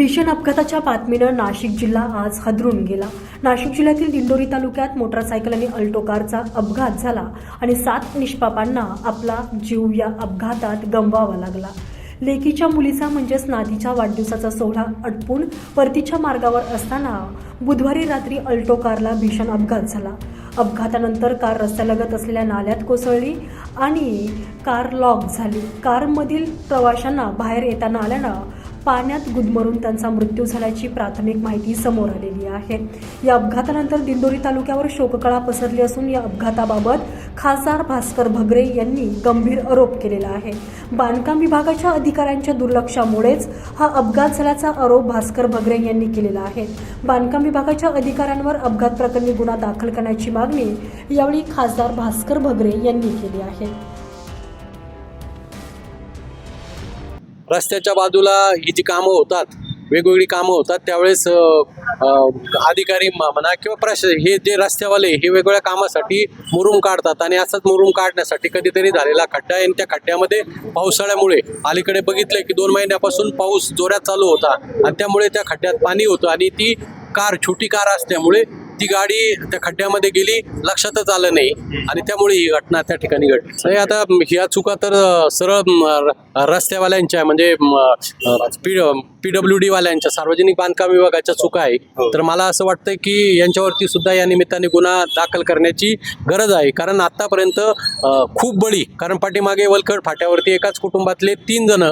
भीषण अपघाताच्या बातमीनं नाशिक जिल्हा आज हदरून गेला. नाशिक जिल्ह्यातील दिंडोरी तालुक्यात मोटारसायकल आणि अल्टो कारचा अपघात झाला आणि सात निष्पापांना आपला जीव या अपघातात गमवावा लागला. लेकीच्या मुलीचा म्हणजेच नातीच्या वाढदिवसाचा सोहळा अटपून परतीच्या मार्गावर असताना बुधवारी रात्री अल्टो कारला भीषण अपघात झाला. अपघातानंतर कार रस्त्यालगत असलेल्या नाल्यात कोसळली आणि कार लॉक झाली. कारमधील प्रवाशांना बाहेर येताना आल्यानं पाण्यात गुदमरून त्यांचा मृत्यू झाल्याची प्राथमिक माहिती समोर आलेली आहे. या अपघातानंतर दिंडोरी तालुक्यावर शोककळा पसरली असून या अपघाताबाबत खासदार भास्कर भगरे यांनी गंभीर आरोप केलेला आहे. बांधकाम विभागाच्या अधिकाऱ्यांच्या दुर्लक्षामुळेच हा अपघात झाल्याचा आरोप भास्कर भगरे यांनी केलेला आहे. बांधकाम विभागाच्या अधिकाऱ्यांवर अपघात प्रकरणी गुन्हा दाखल करण्याची मागणी यावेळी खासदार भास्कर भगरे यांनी केली आहे. रस्त्याच्या बाजूला ही जी कामं होतात वेगवेगळी कामं होतात त्यावेळेस अधिकारी म्हणा किंवा प्रश हे जे रस्त्यावाले हे वेगवेगळ्या कामासाठी मुरुम काढतात आणि असंच मुरुम काढण्यासाठी कधीतरी झालेला खड्डा आहे आणि त्या खड्ड्यामध्ये पावसाळ्यामुळे अलीकडे बघितलं की दोन महिन्यापासून पाऊस जोरात चालू होता आणि त्यामुळे त्या खड्ड्यात पाणी होतं आणि ती कार छोटी कार असल्यामुळे ती गाडी त्या खड्ड्यामध्ये गेली लक्षातच आलं नाही. आणि त्यामुळे ही घटना त्या ठिकाणी घडली. आता ह्या चुका तर सरळ रस्त्यावाल्यांच्या म्हणजे पी डब्ल्यू डी वाल्यांच्या सार्वजनिक बांधकाम विभागाच्या चुका आहे. तर मला असं वाटतं की यांच्यावरती सुद्धा या निमित्ताने गुन्हा दाखल करण्याची गरज आहे. कारण आतापर्यंत खूप बळी कारण पाठीमागे वलकड फाट्यावरती एकाच कुटुंबातले तीन जण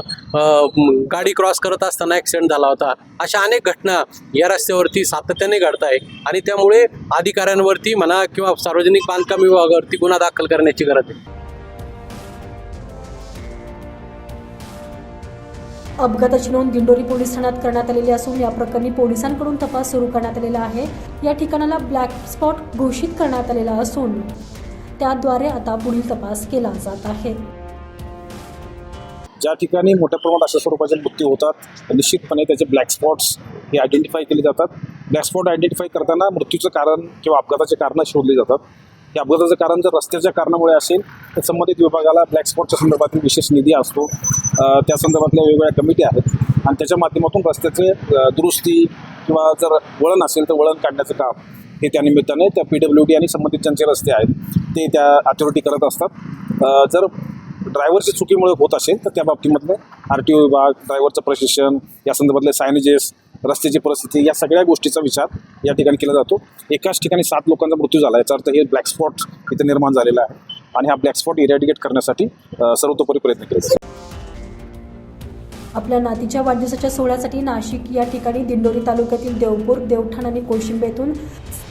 गाडी क्रॉस करत असताना ॲक्सिडेंट झाला होता. अशा अनेक घटना या रस्त्यावरती सातत्याने घडत आहे आणि त्यामुळे अधिकाऱ्यांवरती म्हणा किंवा सार्वजनिक बांधकाम विभागावरती गुन्हा दाखल करण्याची गरज आहे. अपघाताची नोंद दिंडोरी पोलीस ठाण्यात करण्यात आलेली असून या प्रकरणी पोलिसांकडून तपास सुरू करण्यात आलेला आहे. या ठिकाणाला ब्लॅक स्पॉट घोषित करण्यात आलेला असून त्याद्वारे आता पुढील तपास केला जात आहे. ज्या ठिकाणी मोठ्या प्रमाणात अशा स्वरूपाचे मृत्यू होतात निश्चितपणे त्याचे ब्लॅक स्पॉट्स हे आयडेंटिफाय केले जातात. ब्लॅक आयडेंटिफाय करताना मृत्यूचं कारण किंवा अपघाताचे कारणं शोधली जातात. हे अपघाताचं कारण जर रस्त्याच्या कारणामुळे असेल तर संबंधित विभागाला ब्लॅक स्पॉटच्या संदर्भातील विशेष निधी असतो. त्या संदर्भातल्या वेगवेगळ्या कमिटी आहेत. आणि त्याच्या माध्यमातून रस्त्याचे दुरुस्ती किंवा जर वळण असेल तर वळण काढण्याचं काम हे त्या निमित्ताने त्या पी डब्ल्यू डी आणि संबंधित ज्यांचे रस्ते आहेत ते त्या अथॉरिटी करत असतात. जर ड्रायव्हरची चुकीमुळे होत असेल तर त्या बाबतीमधलं आर टी ओ विभाग ड्रायव्हरचं प्रशिक्षण या संदर्भातले सायनेजेस रस्त्याची परिस्थिती या सगळ्या गोष्टीचा विचार या ठिकाणी केला जातो. एकाच ठिकाणी सात लोकांचा मृत्यू झाला. याचा अर्थ हे ब्लॅक स्पॉट इथं निर्माण झालेला आहे. आणि हा ब्लॅक स्पॉट इरॅडिकेट करण्यासाठी सर्वतोपरी प्रयत्न केले जातात. आपल्या नातीच्या वाढदिवसाच्या सोहळ्यासाठी नाशिक या ठिकाणी दिंडोरी तालुक्यातील देवपूर देवठाण आणि कोशिंबेतून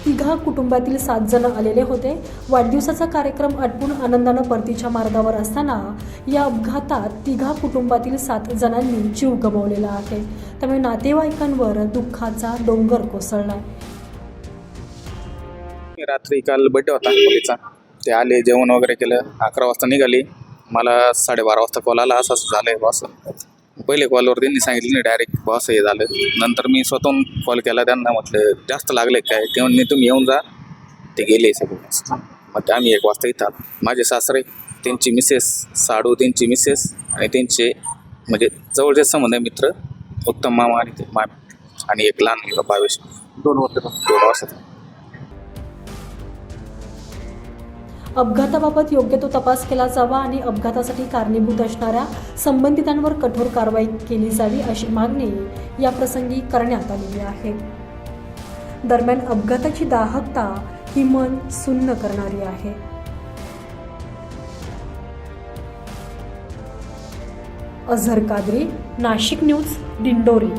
तिघा कुटुंबातील सात जण आलेले होते. वाढदिवसाचा कार्यक्रम आटपून आनंदानं परतीच्या मार्गावर असताना या अपघातात तिघा कुटुंबातील सात जणांनी जीव गमावलेला आहे. त्यामुळे नातेवाईकांवर दुःखाचा डोंगर कोसळला. रात्री काल बड्डे होता मुलीचा. ते आले जेवण वगैरे केलं. अकरा वाजता निघाली. मला साडेबारा वाजता कॉल आला. असं असं झालंय बॉस पहिले कॉलवर त्यांनी सांगितलं नाही डायरेक्ट बॉस हे झालं. नंतर मी स्वतःहून कॉल केला त्यांना म्हटलं जास्त लागले काय ते म्हणले तुम्ही येऊन जा. ते गेले सगळे. मग ते आम्ही एक वाजता येतात माझे सासरे त्यांची मिसेस साडू त्यांची मिसेस आणि त्यांचे म्हणजे जवळचे संबंध मित्र उत्तम मामा आणि ते मामी आणि एक लहान मुलगा भावेश. दोन वर्ष दोन वर्षाचा. अपघाताबाबत योग्य तो तपास केला जावा आणि अपघातासाठी कारणीभूत असणाऱ्या संबंधितांवर कठोर कारवाई केली जावी अशी मागणी या प्रसंगी करण्यात आलेली आहे. दरम्यान अपघाताची दाहकता ही मन सुन्न करणारी आहे. अझर कादरी नाशिक न्यूज दिंडोरी.